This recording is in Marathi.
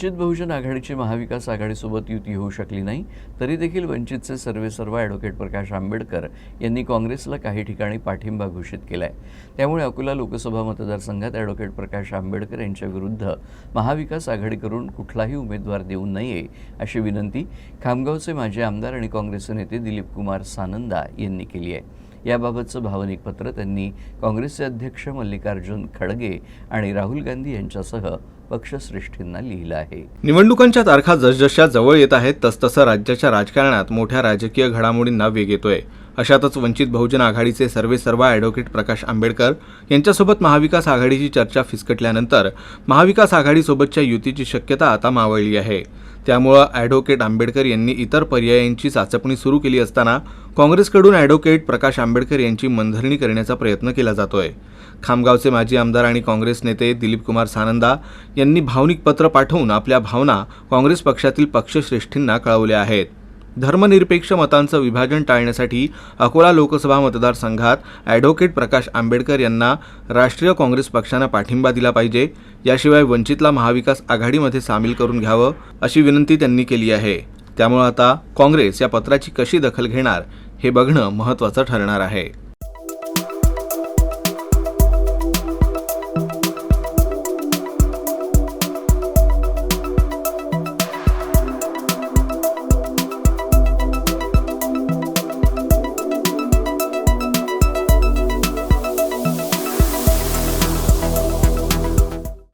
वंचित बहुजन आघाडीची महाविकास आघाडीसोबत युती होऊ शकली नाही तरी देखील वंचितचे सर्वेसर्वा ॲडव्होकेट प्रकाश आंबेडकर यांनी काँग्रेसला काही ठिकाणी पाठिंबा घोषित केला आहे त्यामुळे अकोला लोकसभा मतदारसंघात ॲडव्होकेट प्रकाश आंबेडकर यांच्या विरुद्ध महाविकास आघाडीकडून कुठलाही उमेदवार देऊ नये अशी विनंती खामगावचे माजी आमदार आणि काँग्रेसचे नेते दिलीप कुमार सानंदा यांनी केली आहे. याबाबतचं भावनिक पत्र त्यांनी काँग्रेसचे अध्यक्ष मल्लिकार्जुन खडगे आणि राहुल गांधी यांच्यासह पक्षश्रेष्ठींना लिहिलं आहे. निवडणुकांच्या तारखा जसजशा जवळ येत आहेत तसतसं राज्याच्या राजकारणात मोठ्या राजकीय घडामोडींना वेग येतोय. अशातच वंचित बहुजन आघाडीचे सर्वे सर्व ॲडव्होकेट प्रकाश आंबेडकर यांच्यासोबत महाविकास आघाडीची चर्चा फिसकटल्यानंतर महाविकास आघाडीसोबतच्या युतीची शक्यता आता मावळली आहे. त्यामुळं ॲडव्होकेट आंबेडकर यांनी इतर पर्यायांची चाचपणी सुरू केली असताना काँग्रेसकडून ॲडव्होकेट प्रकाश आंबेडकर यांची मनधरणी करण्याचा प्रयत्न केला जातोय. खामगावचे माजी आमदार आणि काँग्रेस नेते दिलीपकुमार सानंदा यांनी भावनिक पत्र पाठवून आपल्या भावना काँग्रेस पक्षातील पक्षश्रेष्ठींना कळवल्या आहेत. धर्मनिरपेक्ष मतांचं विभाजन टाळण्यासाठी अकोला लोकसभा मतदारसंघात ॲडव्होकेट प्रकाश आंबेडकर यांना राष्ट्रीय काँग्रेस पक्षानं पाठिंबा दिला पाहिजे. याशिवाय वंचितला महाविकास आघाडीमध्ये सामील करून घ्यावं अशी विनंती त्यांनी केली आहे. त्यामुळे आता काँग्रेस या पत्राची कशी दखल घेणार हे बघणं महत्त्वाचं ठरणार आहे.